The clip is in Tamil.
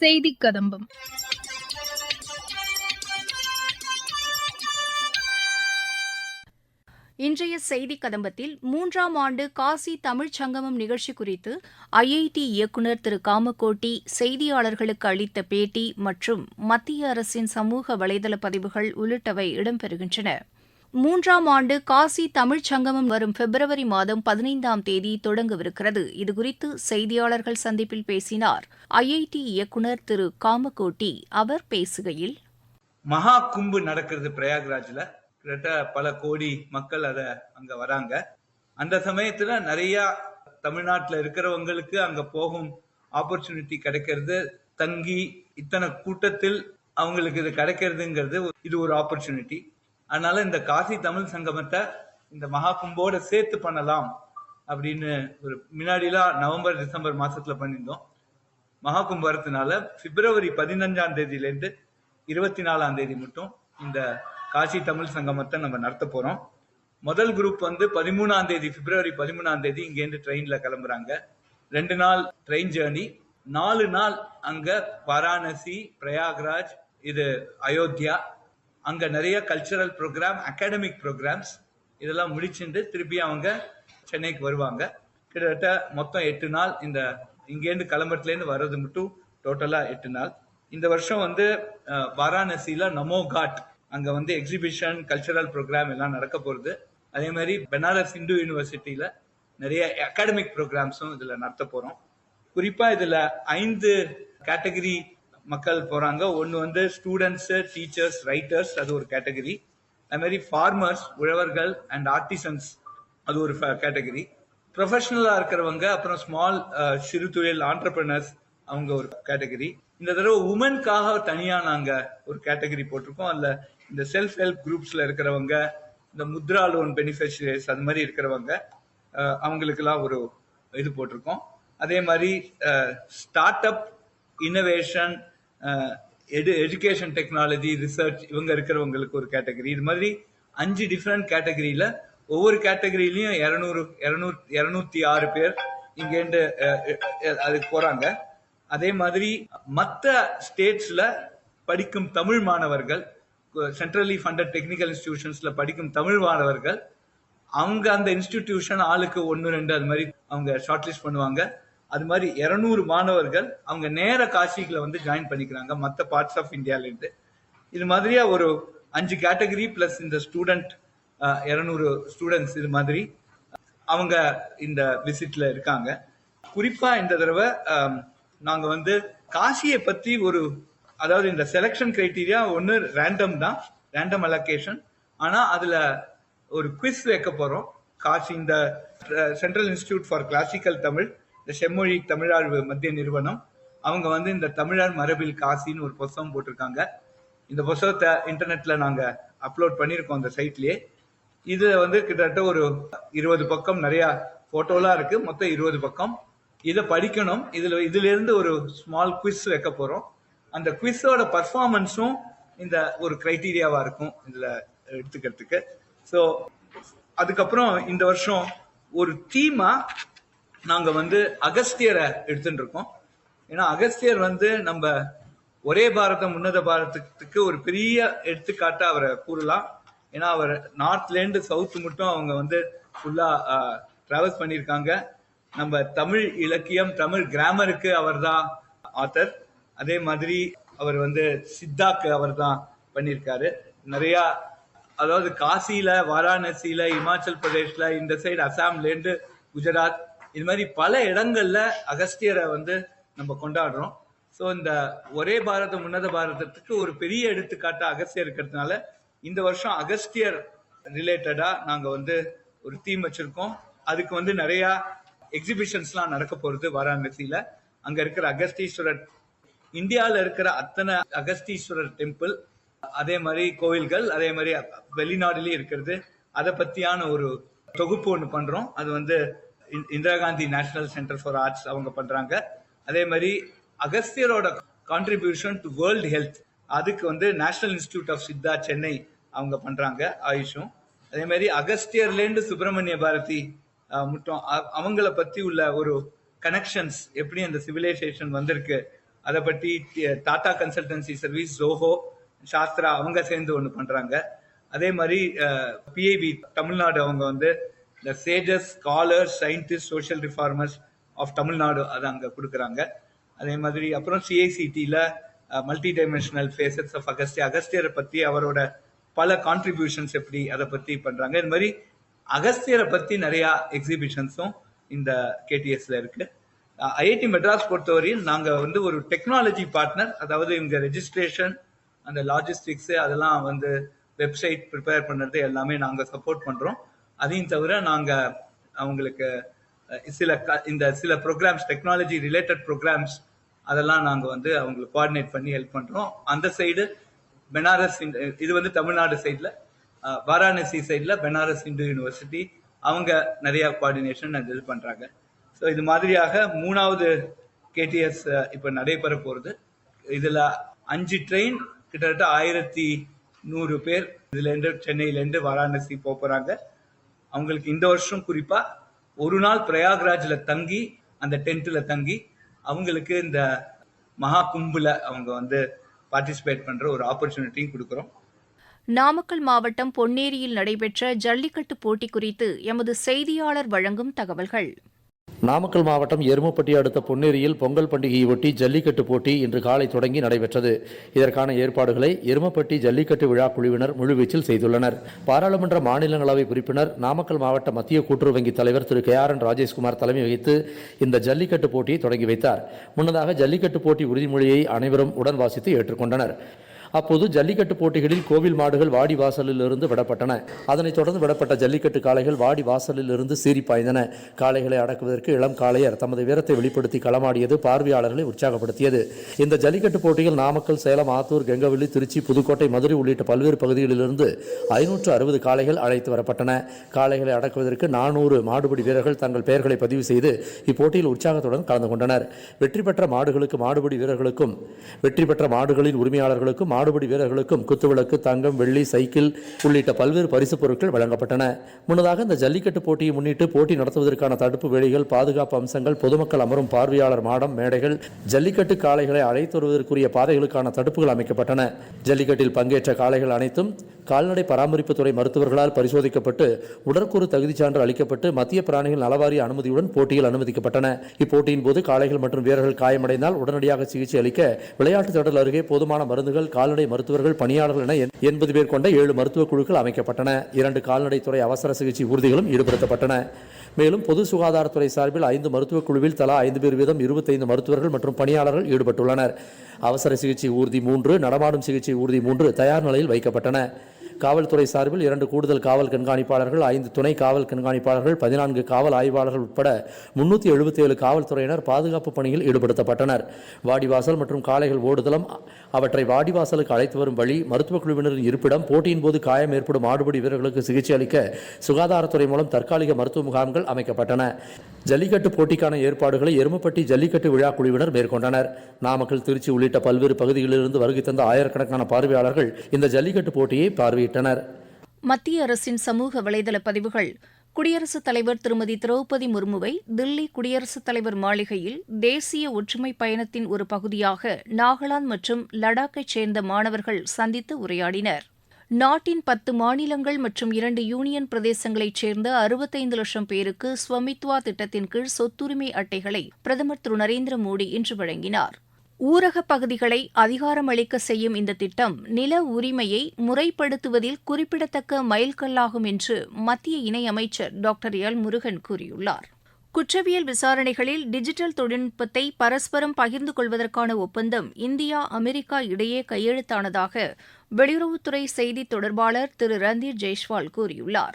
செய்தி கதம்பம். இன்றைய செய்தி கதம்பத்தில் மூன்றாம் ஆண்டு காசி தமிழ்ச் சங்கமம் நிகழ்ச்சி குறித்து ஐஐடி இயக்குநர் திரு காமகோட்டி செய்தியாளர்களுக்கு அளித்த பேட்டி மற்றும் மத்திய அரசின் சமூக வலைதள பதிவுகள் உள்ளிட்டவை இடம்பெறுகின்றன. மூன்றாம் ஆண்டு காசி தமிழ்ச் சங்கமம் வரும் பிப்ரவரி மாதம் பதினைந்தாம் தேதி தொடங்கவிருக்கிறது. இதுகுறித்து செய்தியாளர்கள் சந்திப்பில் பேசினார். ஐஐடி இயக்குநர் திரு காமகோட்டி அவர் பேசுகையில் மகா கும்பு நடக்கிறது பிரயாக்ராஜ்ல. கிட்டத்தட்ட பல கோடி மக்கள் அத அங்க வராங்க. அந்த சமயத்துல நிறைய தமிழ்நாட்டுல இருக்கிறவங்களுக்கு அங்க போகும் ஆப்பர்ச்சுனிட்டி கிடைக்கிறது. தங்கி இத்தனை கூட்டத்தில் அவங்களுக்கு இது கிடைக்கிறதுங்கிறது இது ஒரு ஆப்பர்ச்சுனிட்டி அதனால இந்த காசி தமிழ் சங்கமத்தை இந்த மகா கும்போட சேர்த்து பண்ணலாம் அப்படின்னு ஒரு முன்னாடிலாம் நவம்பர் டிசம்பர் மாசத்துல பண்ணியிருந்தோம். மகா கும்பம் பிப்ரவரி பதினஞ்சாம் தேதியிலேருந்து இருபத்தி நாலாம் தேதி மட்டும் இந்த காசி தமிழ் சங்கமத்தை நம்ம நடத்த போறோம். முதல் குரூப் வந்து பதிமூணாம் தேதி பிப்ரவரி பதிமூணாம் தேதி இங்கேருந்து ட்ரெயின்ல கிளம்புறாங்க. ரெண்டு நாள் ட்ரெயின் ஜேர்னி நாலு நாள் அங்க வாராணசி பிரயாக்ராஜ் இது அயோத்தியா அங்க நிறைய கல்ச்சரல் ப்ரோக்ராம் அகாடமிக் ப்ரோக்ராம்ஸ் இதெல்லாம் முடிச்சுட்டு திருப்பி அவங்க சென்னைக்கு வருவாங்க. கிட்டத்தட்ட மொத்தம் எட்டு நாள் இந்த இங்கேருந்து கிளம்புறதுலேருந்து வர்றது மட்டும் டோட்டலா எட்டு நாள். இந்த வருஷம் வந்து அஹ், நமோ காட் அங்க வந்து எக்ஸிபிஷன் கல்ச்சரல் ப்ரோக்ராம் எல்லாம் நடக்க போகிறது அதே மாதிரி பெனாரஸ் இந்து யூனிவர்சிட்டியில நிறைய அகாடமிக் ப்ரோக்ராம்ஸும் இதுல நடத்த போறோம். குறிப்பா இதுல ஐந்து கேட்டகரி மக்கள் போறாங்க. ஒன்று வந்து ஸ்டூடெண்ட்ஸு டீச்சர்ஸ் ரைட்டர்ஸ் அது ஒரு கேட்டகரி அது மாதிரி ஃபார்மர்ஸ் உழவர்கள் அண்ட் ஆர்டிசன்ஸ் அது ஒரு கேட்டகரி ப்ரொஃபஷனலாக இருக்கிறவங்க அப்புறம் ஸ்மால் சிறு தொழில் ஆண்டர்பிரினர்ஸ் அவங்க ஒரு கேட்டகரி இந்த தடவை உமனுக்காக தனியாக நாங்கள் ஒரு கேட்டகரி போட்டிருக்கோம். அதில் இந்த செல்ஃப் ஹெல்ப் குரூப்ஸில் இருக்கிறவங்க இந்த முத்ரா லோன் பெனிஃபிஷரிஸ் அது மாதிரி இருக்கிறவங்க அவங்களுக்கெல்லாம் ஒரு இது போட்டிருக்கோம். அதே மாதிரி ஸ்டார்ட் அப் இன்னோவேஷன் எடு எஜுகேஷன் டெக்னாலஜி ரிசர்ச் இவங்க இருக்கிறவங்களுக்கு ஒரு கேட்டகரி இது மாதிரி அஞ்சு டிஃப்ரெண்ட் கேட்டகரியில ஒவ்வொரு கேட்டகரியிலையும் இரநூறு இரநூறு இரநூத்தி ஆறு பேர் இங்கேருந்து அதுக்கு போறாங்க. அதே மாதிரி மற்ற ஸ்டேட்ஸ்ல படிக்கும் தமிழ் மாணவர்கள் சென்ட்ரலி ஃபண்டட் டெக்னிக்கல் இன்ஸ்டிடியூஷன்ஸ்ல படிக்கும் தமிழ் மாணவர்கள் அவங்க அந்த இன்ஸ்டிடியூஷன் ஆளுக்கு ஒன்று ரெண்டு அது மாதிரி அவங்க ஷார்ட் லிஸ்ட் பண்ணுவாங்க. அது மாதிரி இருநூறு மாணவர்கள் அவங்க நேர காசிகளை வந்து ஜாயின் பண்ணிக்கிறாங்க மற்ற பார்ட்ஸ் ஆஃப் இந்தியாவிலேருந்து இது மாதிரியா ஒரு அஞ்சு கேட்டகரி பிளஸ் இந்த ஸ்டூடெண்ட் இரநூறு ஸ்டூடெண்ட்ஸ் இது மாதிரி அவங்க இந்த விசிட்ல இருக்காங்க. குறிப்பா இந்த தடவை நாங்கள் நாங்க வந்து காசியை பத்தி ஒரு அதாவது இந்த செலெக்ஷன் கிரைட்டீரியா ஒன்று ரேண்டம் தான் ரேண்டம் அலோகேஷன் ஆனா அதுல ஒரு குவிஸ் வைக்க போறோம். காசி இந்த central institute for classical Tamil இந்த செம்மொழி தமிழாழ்வு மத்திய நிறுவனம். அவங்க வந்து இந்த தமிழர் மரபில் காசின்னு ஒரு புத்தகம் போட்டிருக்காங்க. இந்த புத்தகத்தை இன்டர்நெட்ல நாங்க அப்லோட் பண்ணியிருக்கோம் அந்த சைட்லயே இது வந்து கிட்டத்தட்ட ஒரு இருபது பக்கம் நிறைய போட்டோலாம் இருக்கு. மொத்தம் இருபது பக்கம். இதை படிக்கணும். இதுல இதுல இருந்து ஒரு ஸ்மால் குவிஸ் வைக்க போறோம். அந்த குவிஸோட பர்ஃபார்மன்ஸும் இந்த ஒரு கிரைட்டீரியாவா இருக்கும் இதுல எடுத்துக்கிறதுக்கு. ஸோ அதுக்கப்புறம் இந்த வருஷம் ஒரு தீமா நாங்க வந்து அகஸ்தியரை எடுத்துட்டு இருக்கோம். ஏன்னா அகஸ்தியர் வந்து நம்ம ஒரே பாரதம் உன்னத பாரதத்துக்கு ஒரு பெரிய எடுத்துக்காட்டா அவரை கூறலாம். ஏன்னா அவர் நார்த்லேருந்து சவுத் மட்டும் அவங்க வந்து ஃபுல்லா டிராவல்ஸ் பண்ணியிருக்காங்க. நம்ம தமிழ் இலக்கியம் தமிழ் கிராமருக்கு அவர் தான் ஆத்தர் அதே மாதிரி அவர் வந்து சித்தாக்கு அவர் தான் பண்ணியிருக்காரு. நிறையா அதாவது காசியில வாராணசியில இமாச்சல் பிரதேஷ்ல இந்த சைடு அசாம்லேருந்து குஜராத் இது மாதிரி பல இடங்கள்ல அகஸ்தியரை வந்து நம்ம கொண்டாடுறோம். ஸோ இந்த ஒரே பாரதம் உன்னத பாரதத்துக்கு ஒரு பெரிய எடுத்துக்காட்டு அகஸ்தியர் இருக்கிறதுனால இந்த வருஷம் அகஸ்தியர் ரிலேட்டடா நாங்க வந்து ஒரு தீம் வச்சிருக்கோம். அதுக்கு வந்து நிறைய எக்ஸிபிஷன்ஸ்லாம் நடக்க போறது வாராணசியில அங்க இருக்கிற அகஸ்தீஸ்வரர் இந்தியாவில் இருக்கிற அத்தனை அகஸ்தீஸ்வரர் டெம்பிள் அதே மாதிரி கோவில்கள் அதே மாதிரி வெளிநாடுலயும் இருக்கிறது. அதை பத்தியான ஒரு தொகுப்பு ஒன்று பண்றோம். அது வந்து Indira Gandhi national centre for arts அவங்க பண்றாங்க. அதே மாதிரி அகஸ்தியரோட கான்ட்ரிபியூஷன் டு வேர்ல்ட் ஹெல்த் அதுக்கு வந்து national institute of Siddha Chennai அவங்க பண்றாங்க ஆயுஷும். அதே மாதிரி அகஸ்தியர்லேருந்து சுப்பிரமணிய பாரதி மட்டும். அவங்கள பத்தி உள்ள ஒரு கனெக்ஷன்ஸ் எப்படி அந்த சிவிலைசேஷன் வந்திருக்கு அதை பற்றி டாடா கன்சல்டன்சி சர்வீஸ் ஜோஹோ சாஸ்திரா அவங்க சேர்ந்து ஒன்று பண்றாங்க. அதே மாதிரி பிஐபி தமிழ்நாடு அவங்க வந்து இந்த sages scholars scientist social reformers of Tamil Nadu அதை அங்கே கொடுக்குறாங்க. அதே மாதிரி அப்புறம் சிஐசிடியில் மல்டி டைமென்ஷனல் ஃபேசஸ் ஆஃப் அகஸ்டி அகஸ்தியரை பற்றி அவரோட பல கான்ட்ரிபியூஷன்ஸ் எப்படி அதை பற்றி பண்ணுறாங்க இது மாதிரி அகஸ்தியரை பற்றி நிறையா எக்ஸிபிஷன்ஸும் இந்த கேடிஎஸ்ல இருக்கு. ஐஐடி மெட்ராஸ் பொறுத்தவரையில் நாங்கள் வந்து ஒரு டெக்னாலஜி பார்ட்னர் அதாவது இங்கே ரெஜிஸ்ட்ரேஷன் அந்த லாஜிஸ்டிக்ஸு அதெல்லாம் வந்து வெப்சைட் ப்ரிப்பேர் பண்ணுறது எல்லாமே நாங்கள் சப்போர்ட் பண்ணுறோம் அதையும் தவிர நாங்கள் அவங்களுக்கு சில க- இந்த சில ப்ரோக்ராம்ஸ் டெக்னாலஜி ரிலேட்டட் ப்ரோக்ராம்ஸ் அதெல்லாம் நாங்கள் வந்து அவங்களுக்கு கோஆர்டினேட் பண்ணி ஹெல்ப் பண்ணுறோம் அந்த சைடு பெனாரஸ் இது வந்து தமிழ்நாடு சைடில் வாராணசி சைடில் பெனாரஸ் இந்து யூனிவர்சிட்டி அவங்க நிறையா கோஆர்டினேஷன் இது பண்ணுறாங்க ஸோ இது மாதிரியாக மூணாவது கேடிஎஸ் இப்போ நடைபெற போகிறது இதில் அஞ்சு ட்ரெயின் கிட்டத்தட்ட ஆயிரத்தி நூறு பேர் இதுலேருந்து சென்னையிலேருந்து வாராணசி போக போகிறாங்க அவங்களுக்கு இந்த வருஷம் குறிப்பாக ஒரு நாள் பிரயாக்ராஜில் தங்கி அந்த டென்ட்ல தங்கி அவங்களுக்கு இந்த மகா கும்புல அவங்க வந்து பார்ட்டிசிபேட் பண்ணுற ஒரு ஆப்பர்ச்சுனிட்டியும் கொடுக்குறோம். நாமக்கல் மாவட்டம் பொன்னேரியில் நடைபெற்ற ஜல்லிக்கட்டு போட்டி குறித்து எமது செய்தியாளர் வழங்கும் தகவல்கள். நாமக்கல் மாவட்டம் எருமப்பட்டி அடுத்த பொன்னேரியில் பொங்கல் பண்டிகையொட்டி ஜல்லிக்கட்டு போட்டி இன்று காலை தொடங்கி நடைபெற்றது. இதற்கான ஏற்பாடுகளை எருமப்பட்டி ஜல்லிக்கட்டு விழா குழுவினர் முழுவீச்சில் செய்துள்ளனர். பாராளுமன்ற மாநிலங்களவை உறுப்பினர் நாமக்கல் மாவட்ட மத்திய கூட்டுறவு வங்கி தலைவர் Thiru. K. R. N. Rajeshkumar தலைமை வகித்து இந்த ஜல்லிக்கட்டு போட்டியை தொடங்கி வைத்தார். முன்னதாக ஜல்லிக்கட்டு போட்டி உறுதிமொழியை அனைவரும் உடன் வாசித்து ஏற்றுக்கொண்டனர். அப்போது ஜல்லிக்கட்டு போட்டிகளில் கோவில் மாடுகள் வாடி வாசலில் இருந்து விடப்பட்டன. அதனைத் தொடர்ந்து விடப்பட்ட ஜல்லிக்கட்டு காளைகள் வாடி வாசலில் இருந்து சீறி பாய்ந்தன. காளைகளை அடக்குவதற்கு இளம் காளையர் தமது வீரத்தை வெளிப்படுத்தி களமாடியது பார்வையாளர்களை உற்சாகப்படுத்தியது. இந்த ஜல்லிக்கட்டு போட்டியில் நாமக்கல் சேலம் ஆத்தூர் கெங்கவல்லி திருச்சி புதுக்கோட்டை மதுரை உள்ளிட்ட பல்வேறு பகுதிகளிலிருந்து ஐநூற்று அறுபது காளைகள் அழைத்து வரப்பட்டன. காளைகளை அடக்குவதற்கு நானூறு மாடுபிடி வீரர்கள் தங்கள் பெயர்களை பதிவு செய்து இப்போட்டியில் உற்சாகத்துடன் கலந்து கொண்டனர். வெற்றி பெற்ற மாடுகளுக்கு மாடுபிடி வீரர்களுக்கும் வெற்றி பெற்ற மாடுகளின் உரிமையாளர்களுக்கும் மாடுபிடி வீரர்களுக்கும் குத்துவிளக்கு தங்கம் வெள்ளி சைக்கிள் உள்ளிட்ட பல்வேறு பரிசுப் பொருட்கள் வழங்கப்பட்டன. முன்னதாக இந்த ஜல்லிக்கட்டு போட்டியை முன்னிட்டு போட்டி நடத்துவதற்கான தடுப்பு வேலிகள் பாதுகாப்பு அம்சங்கள் பொதுமக்கள் அமரும் பார்வையாளர் மாடம் மேடைகள் ஜல்லிக்கட்டு காளைகளை அழைத்து வருவதற்குரிய பாதைகளுக்கான தடுப்புகள் அமைக்கப்பட்டன. ஜல்லிக்கட்டில் பங்கேற்ற காளைகள் அனைத்தும் கால்நடை பராமரிப்புத்துறை மருத்துவர்களால் பரிசோதிக்கப்பட்டு உடற்கூறு தகுதிச் சான்று அளிக்கப்பட்டு மத்திய பிராணிகள் நலவாரிய அனுமதியுடன் போட்டியில் அனுமதிக்கப்பட்டன. இப்போட்டியின் போது காளைகள் மற்றும் வீரர்கள் காயமடைந்தால் உடனடியாக சிகிச்சை அளிக்க விளையாட்டு தொடர் அருகே போதுமான மருந்துகள் கால்நடை மருத்துவர்கள் பணியாளர்கள் என எண்பது பேர் கொண்ட ஏழு மருத்துவக் குழுக்கள் அமைக்கப்பட்டன. இரண்டு கால்நடைத்துறை அவசர சிகிச்சை ஊர்திகளும் ஈடுபடுத்தப்பட்டன. மேலும் பொது சுகாதாரத்துறை சார்பில் ஐந்து மருத்துவக் குழுவில் தலா ஐந்து பேர் வீதம் இருபத்தைந்து மருத்துவர்கள் மற்றும் பணியாளர்கள் ஈடுபட்டுள்ளனர். அவசர சிகிச்சை ஊர்தி மூன்று நடமாடும் சிகிச்சை ஊர்தி மூன்று தயார் நிலையில் வைக்கப்பட்டன. காவல்துறை சார்பில் இரண்டு கூடுதல் காவல் கண்காணிப்பாளர்கள் ஐந்து துணை காவல் கண்காணிப்பாளர்கள் பதினான்கு காவல் ஆய்வாளர்கள் உட்பட முன்னூற்றி எழுபத்தி ஏழு காவல்துறையினர் பாதுகாப்பு பணியில் ஈடுபடுத்தப்பட்டனர். வாடிவாசல் மற்றும் காளைகள் ஓடுதளம் அவற்றை வாடிவாசலுக்கு அழைத்து வரும் வழி மருத்துவக் குழுவினரின் இருப்பிடம் போட்டியின் போது காயம் ஏற்படும் மாடுபிடி வீரர்களுக்கு சிகிச்சை அளிக்க சுகாதாரத்துறை மூலம் தற்காலிக மருத்துவ முகாம்கள் அமைக்கப்பட்டன. ஜல்லிக்கட்டு போட்டிக்கான ஏற்பாடுகளை எருமப்பட்டி ஜல்லிக்கட்டு விழா குழுவினர் மேற்கொண்டனர். நாமக்கல் திருச்சி உள்ளிட்ட பல்வேறு பகுதிகளிலிருந்து வருகை தந்த ஆயிரக்கணக்கான பார்வையாளர்கள் இந்த ஜல்லிக்கட்டு போட்டியை பார்வையிட்டனர். மத்திய அரசின் சமூக வலைதள பதிவுகள் குடியரசுத் தலைவர் திருமதி திரௌபதி முர்முவை தில்லி குடியரசுத் தலைவர் மாளிகையில் தேசிய ஒற்றுமை பயணத்தின் ஒரு பகுதியாக நாகாலாந்து மற்றும் லடாக்கைச் சேர்ந்த மாணவர்கள் சந்தித்து உரையாடினர். நாட்டின் பத்து மாநிலங்கள் மற்றும் இரண்டு யூனியன் பிரதேசங்களைச் சேர்ந்த அறுபத்தைந்து லட்சம் பேருக்கு ஸ்வமித்வா திட்டத்தின் கீழ் சொத்துரிமை அட்டைகளை பிரதமர் திரு நரேந்திர மோடி இன்று வழங்கினார். ஊரகப் பகுதிகளை அதிகாரமளிக்க செய்யும் இந்த திட்டம் நில உரிமையை முறைப்படுத்துவதில் குறிப்பிடத்தக்க மைல்கல்லாகும் என்று மத்திய இணையமைச்சர் டாக்டர் எல். முருகன் கூறியுள்ளார். குற்றவியல் விசாரணைகளில் டிஜிட்டல் தொழில்நுட்பத்தை பரஸ்பரம் பகிர்ந்து கொள்வதற்கான ஒப்பந்தம் இந்தியா அமெரிக்கா இடையே கையெழுத்தானதாக வெளியுறவுத்துறை செய்தித் தொடர்பாளர் திரு. ரந்தீர் ஜெய்ஷ்வால் கூறியுள்ளார்.